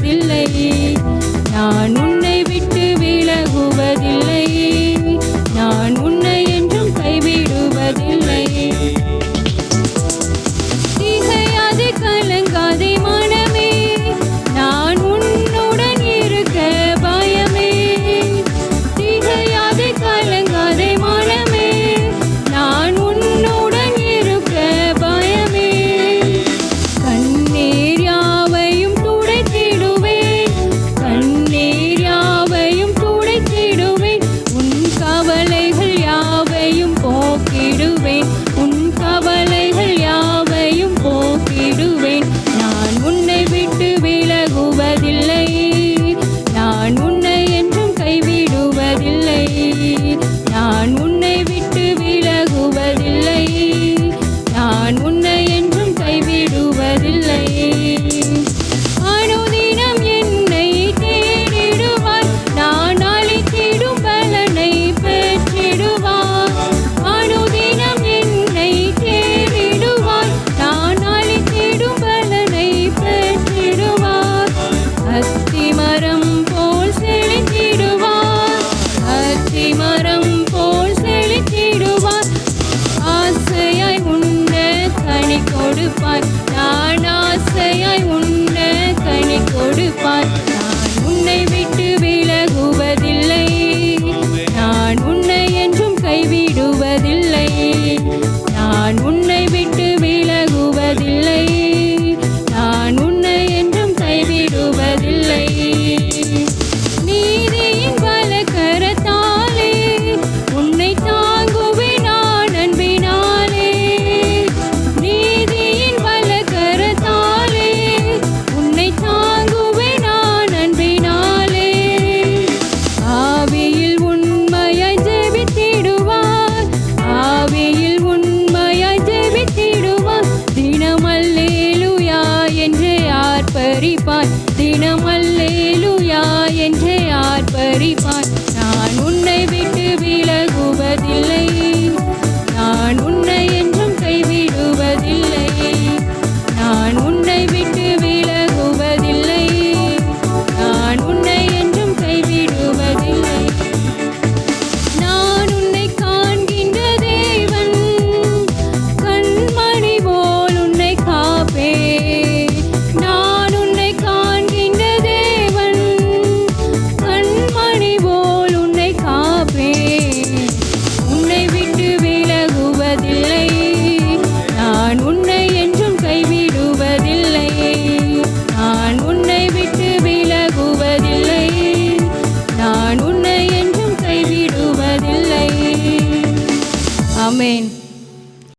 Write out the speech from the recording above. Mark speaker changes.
Speaker 1: விலகுவதில்லை. நான் உன்னை விட்டு விலகுவதில்லை. நான் கொடுப்பார். நான் உன்ன கனி கொடுப்பார். பார்ப்பறிவான்